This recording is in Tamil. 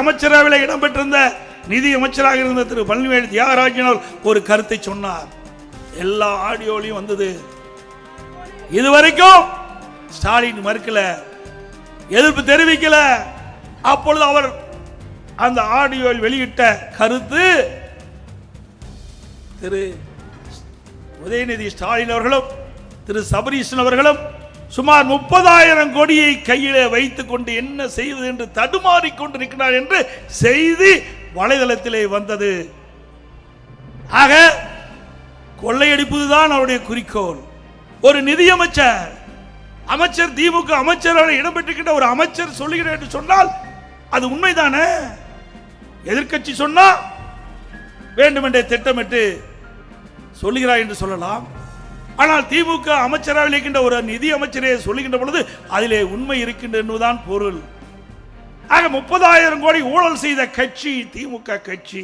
அமைச்சரவையில் இடம்பெற்றிருந்த நிதி அமைச்சராக இருந்த திரு பழனிவேல் தியாகராஜன் அவர் ஒரு கருத்தை சொன்னார். எல்லா ஆடியோலையும் வந்தது. இதுவரைக்கும் ஸ்டாலின் மறுக்கல. எதிர்ப்பு தெரிவிக்கல. அப்பொழுது அவர் அந்த ஆடியோவில் வெளியிட்ட கருத்து திரு உதயநிதி ஸ்டாலின் அவர்களும் திரு சபரீஷன் அவர்களும் சுமார் முப்பதாயிரம் கோடியை கையிலே வைத்துக் கொண்டு என்ன செய்வது என்று தடுமாறிக்கொண்டு நிற்கிறார் என்று செய்தி வலைதளத்திலே வந்தது. ஆக கொள்ளையடிப்பதுதான் அவருடைய குறிக்கோள். ஒரு நிதியமைச்சர் அமைச்சர் திமுக அமைச்சரவை இடம்பெற்றுக்கிட்ட ஒரு அமைச்சர் சொல்லுகிறார் என்று சொன்னால் அது உண்மைதானே? எதிர்க்கட்சி சொன்னா வேண்டுமென்றே திட்டமிட்டு சொல்லுகிறார் என்று சொல்லலாம். ஆனால் திமுக அமைச்சராக இருக்கின்ற ஒரு நிதி அமைச்சரே சொல்லுகின்ற பொழுது அதிலே உண்மை இருக்கின்ற என்பதுதான் பொருள். ஆக முப்பதாயிரம் கோடி ஊழல் செய்த கட்சி திமுக கட்சி.